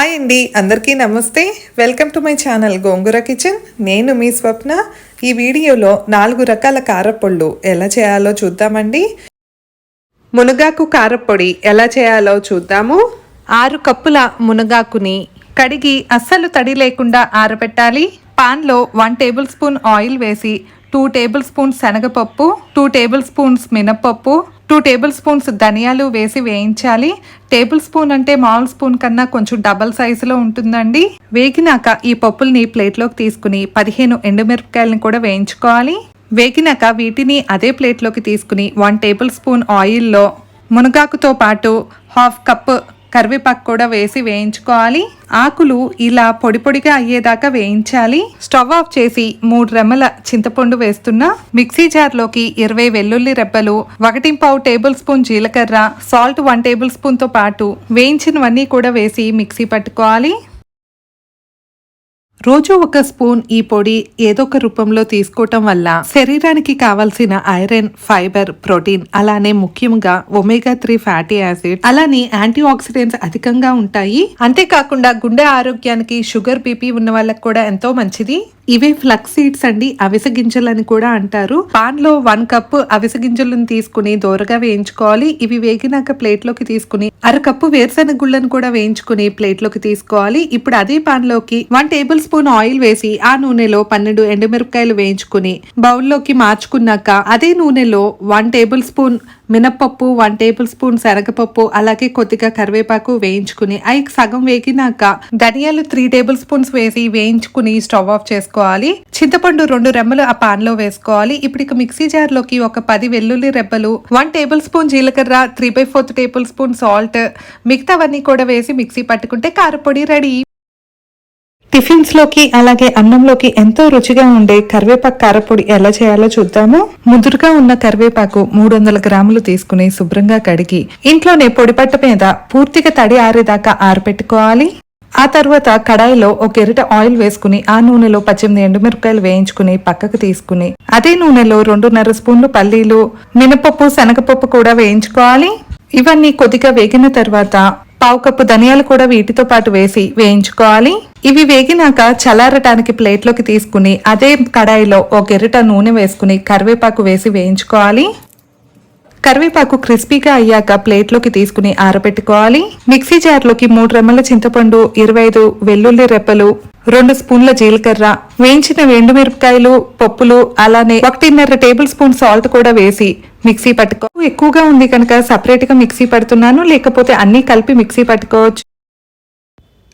Hi అండి. అందరికీ నమస్తే. Welcome to my channel Gongura kitchen. నేను మీ స్వప్న. ఈ వీడియోలో నాలుగు రకాల కారపొళ్ళు ఎలా చేయాలో చూద్దామండి. మునగాకు కారపొడి ఎలా చేయాలో చూద్దాము. ఆరు కప్పుల మునగాకుని కడిగి అస్సలు తడి లేకుండా ఆరబెట్టాలి. పాన్లో వన్ టేబుల్ స్పూన్ ఆయిల్ వేసి టూ టేబుల్ స్పూన్స్ శనగపప్పు టూ టేబుల్ స్పూన్స్ మినప్పప్పు టూ టేబుల్ స్పూన్స్ ధనియాలు వేసి వేయించాలి. టేబుల్ స్పూన్ అంటే మామూలు స్పూన్ కన్నా కొంచెం డబల్ సైజులో ఉంటుందండి. వేగినాక ఈ పప్పుల్ని ప్లేట్లోకి తీసుకుని పదిహేను ఎండుమిరపకాయలను కూడా వేయించుకోవాలి. వేగినాక వీటిని అదే ప్లేట్లోకి తీసుకుని వన్ టేబుల్ స్పూన్ ఆయిల్లో మునగాకుతో పాటు హాఫ్ కప్ కరివేపాకు కూడా వేసి వేయించుకోవాలి. ఆకులు ఇలా పొడి పొడిగా అయ్యేదాకా వేయించాలి. స్టవ్ ఆఫ్ చేసి మూడు రెమ్మల చింతపండు వేస్తున్నా. మిక్సీ జార్లోకి ఇరవై వెల్లుల్లి రెబ్బలు ఒకటి పావు టేబుల్ స్పూన్ జీలకర్ర సాల్ట్ వన్ టేబుల్ స్పూన్తో పాటు వేయించినవన్నీ కూడా వేసి మిక్సీ పట్టుకోవాలి. రోజు ఒక స్పూన్ ఈ పొడి ఏదో ఒక రూపంలో తీసుకోవటం వల్ల శరీరానికి కావలసిన ఐరన్ ఫైబర్ ప్రోటీన్ అలానే ముఖ్యంగా ఒమేగా త్రీ ఫ్యాటీ యాసిడ్ అలానే యాంటీ ఆక్సిడెంట్స్ అధికంగా ఉంటాయి. అంతేకాకుండా గుండె ఆరోగ్యానికి షుగర్ బీపీ ఉన్న వాళ్ళకి కూడా ఎంతో మంచిది. ఇవే ఫ్లక్స్ సీడ్స్ అండి అవిసె గింజలని కూడా అంటారు. పాన్లో వన్ కప్ అవిసె గింజలను తీసుకుని దోరగా వేయించుకోవాలి. ఇవి వేగినాక ప్లేట్లోకి తీసుకుని అరకప్పు వేరుశెనగ గుళ్ళను కూడా వేయించుకుని ప్లేట్లోకి తీసుకోవాలి. ఇప్పుడు అదే పాన్లోకి వన్ టేబుల్ స్పూన్ ఆయిల్ వేసి ఆ నూనెలో పన్నెండు ఎండుమిరపకాయలు వేయించుకుని బౌల్లోకి మార్చుకున్నాక అదే నూనెలో వన్ టేబుల్ స్పూన్ మినప్పప్పు వన్ టేబుల్ స్పూన్ శనగపప్పు అలాగే కొద్దిగా కరివేపాకు వేయించుకుని అవి సగం వేగినాక ధనియాలు త్రీ టేబుల్ స్పూన్స్ వేసి వేయించుకుని స్టవ్ ఆఫ్ చేసుకోవాలి. చింతపండు రెండు రెమ్మలు ఆ పాన్లో వేసుకోవాలి. ఇప్పుడు ఇక మిక్సీ జార్లోకి ఒక పది వెల్లుల్లి రెబ్బలు వన్ టేబుల్ స్పూన్ జీలకర్ర three by fourth tablespoon salt మిగతావన్నీ కూడా వేసి మిక్సీ పట్టుకుంటే కారపొడి రెడీ. టిఫిన్స్లోకి అలాగే అన్నంలోకి ఎంతో రుచిగా ఉండే కరివేపాకు కారపొడి ఎలా చేయాలో చూద్దాము. ముదురుగా ఉన్న కరివేపాకు మూడు వందల గ్రాములు తీసుకుని శుభ్రంగా కడిగి ఇంట్లోనే పొడిపట్ట మీద పూర్తిగా తడి ఆరేదాకా ఆరపెట్టుకోవాలి. ఆ తర్వాత కడాయిలో ఒక ఎరిట ఆయిల్ వేసుకుని ఆ నూనెలో పద్దెనిమిది ఎండుమిరపకాయలు వేయించుకుని పక్కకు తీసుకుని అదే నూనెలో రెండున్నర స్పూన్లు పల్లీలు మినపప్పు శనగపప్పు కూడా వేయించుకోవాలి. ఇవన్నీ కొద్దిగా వేగిన తర్వాత పావు కప్పు ధనియాలు కూడా వీటితో పాటు వేసి వేయించుకోవాలి. ఇవి వేగినాక చల్లారటానికి ప్లేట్లోకి తీసుకుని అదే కడాయిలో ఒక గెరిట నూనె వేసుకుని కరివేపాకు వేసి వేయించుకోవాలి. కరివేపాకు క్రిస్పీగా అయ్యాక ప్లేట్లోకి తీసుకుని ఆరబెట్టుకోవాలి. మిక్సీ జార్లోకి మూడు రెమ్మల చింతపండు ఇరవై ఐదు వెల్లుల్లి రెప్పలు రెండు స్పూన్ల జీలకర్ర వేయించిన ఎండుమిరపకాయలు పప్పులు అలానే ఒకటిన్నర టేబుల్ స్పూన్ సాల్ట్ కూడా వేసి మిక్సీ పట్టుకో. ఎక్కువగా ఉంది కనుక సపరేట్గా మిక్సీ పడుతున్నాను లేకపోతే అన్ని కలిపి మిక్సీ పట్టుకోవచ్చు.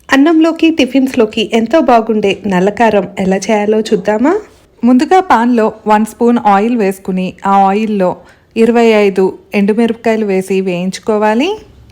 అన్నంలోకి టిఫిన్స్లోకి ఎంతో బాగుండే నల్లకారం ఎలా చేయాలో చూద్దామా? ముందుగా పాన్లో వన్ స్పూన్ ఆయిల్ వేసుకుని ఆ ఆయిల్లో ఇరవై ఐదు ఎండుమిరపకాయలు వేసి వేయించుకోవాలి.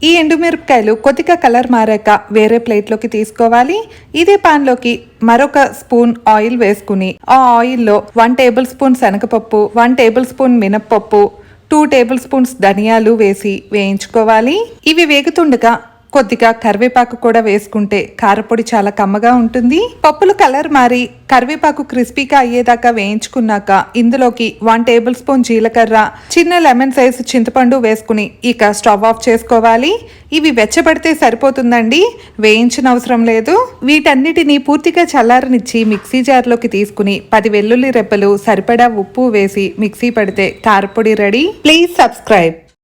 ఈ ఎండుమిరపకాయలు కొద్దిగా కలర్ మారాక వేరే ప్లేట్లోకి తీసుకోవాలి. ఇదే పాన్లోకి మరొక స్పూన్ ఆయిల్ వేసుకుని ఆ ఆయిల్లో వన్ టేబుల్ స్పూన్ శనగపప్పు వన్ టేబుల్ స్పూన్ మినప్పప్పు టూ టేబుల్ స్పూన్స్ ధనియాలు వేసి వేయించుకోవాలి. ఇవి వేగుతుండగా కొద్దిగా కరివేపాకు కూడా వేసుకుంటే కారపొడి చాలా కమ్మగా ఉంటుంది. పప్పులు కలర్ మారి కరివేపాకు క్రిస్పీగా అయ్యేదాకా వేయించుకున్నాక ఇందులోకి వన్ టేబుల్ స్పూన్ జీలకర్ర చిన్న లెమన్ సైజ్ చింతపండు వేసుకుని ఇక స్టవ్ ఆఫ్ చేసుకోవాలి. ఇవి వెచ్చబడితే సరిపోతుందండి. వేయించిన అవసరం లేదు. వీటన్నిటిని పూర్తిగా చల్లారనిచ్చి మిక్సీ జార్లోకి తీసుకుని పది వెల్లుల్లి రెబ్బలు సరిపడా ఉప్పు వేసి మిక్సీ పడితే కారపొడి రెడీ. Please subscribe.